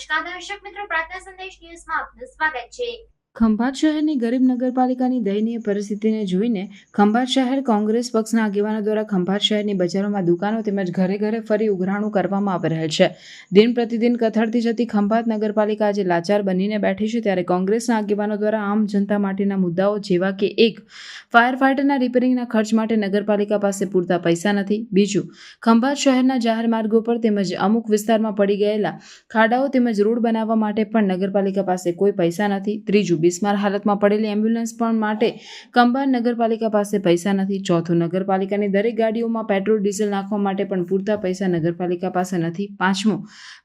નમસ્કાર દર્શક મિત્રો પ્રાર્થના સંદેશ ન્યૂઝમાં આપનું સ્વાગત છે. ખંભાત શહેરની ગરીબ નગરપાલિકાની દયનીય પરિસ્થિતિને જોઈને ખંભાત શહેર કોંગ્રેસ પક્ષના આગેવાનો દ્વારા ખંભાત શહેરની બજારોમાં દુકાનો તેમજ ઘરે ઘરે ફરી ઉઘરાણું કરવામાં આવી રહેલ છે. દિન પ્રતિદિન કથળતી જતી ખંભાત નગરપાલિકા આજે લાચાર બનીને બેઠી છે ત્યારે કોંગ્રેસના આગેવાનો દ્વારા આમ જનતા માટેના મુદ્દાઓ જેવા કે એક ફાયર ફાઇટરના રિપેરિંગના ખર્ચ માટે નગરપાલિકા પાસે પૂરતા પૈસા નથી. બીજું, ખંભાત શહેરના જાહેર માર્ગો પર તેમજ અમુક વિસ્તારમાં પડી ગયેલા ખાડાઓ તેમજ રોડ બનાવવા માટે પણ નગરપાલિકા પાસે કોઈ પૈસા નથી. ત્રીજું બિસ્માર હાલતમાં પડેલી એમ્બ્યુલન્સ પણ માટે કંબાર નગરપાલિકા પાસે પૈસા નથી. ચોથું, નગરપાલિકાની દરેક ગાડીઓમાં પેટ્રોલ, ડીઝલ નાખવા માટે પણ પૂરતા પૈસા નગરપાલિકા પાસે નથી. પાંચમું,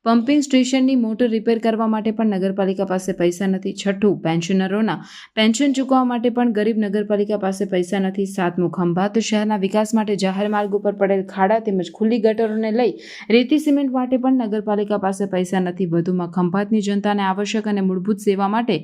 પમ્પિંગ સ્ટેશનની મોટર રિપેર કરવા માટે પણ નગરપાલિકા પાસે પૈસા નથી. છઠ્ઠું, પેન્શનરોના પેન્શન ચૂકવવા માટે પણ ગરીબ નગરપાલિકા પાસે પૈસા નથી. સાતમું, ખંભાત શહેરના વિકાસ માટે જાહેર માર્ગ ઉપર પડેલ ખાડા તેમજ ખુલ્લી ગટરોને લઈ રેતી સિમેન્ટ માટે પણ નગરપાલિકા પાસે પૈસા નથી. વધુમાં ખંભાતની જનતાને આવશ્યક અને મૂળભૂત સેવા માટે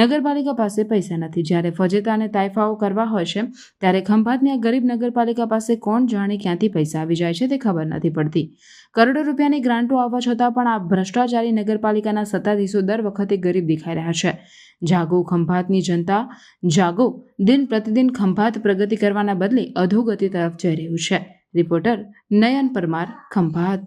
નગરપાલિકા પાસે પૈસા નથી. જ્યારે ફજેતા અને તાઇફાઓ કરવા હોય છે, ત્યારે ખંભાતની આ ગરીબ નગરપાલિકા પાસે કોણ જાણે ક્યાંથી પૈસા આવી જાય છે તે ખબર નથી પડતી. કરોડો રૂપિયાની ગ્રાન્ટો આવવા છતાં પણ આ ભ્રષ્ટાચારી નગરપાલિકાના સત્તાધીશો દર વખતે ગરીબ દેખાઈ રહ્યા છે. જાગો ખંભાતની જનતા, જાગો. દિન પ્રતિદિન ખંભાત પ્રગતિ કરવાના બદલે અધોગતિ તરફ જઈ રહ્યું છે. રિપોર્ટર નયન પરમાર, ખંભાત.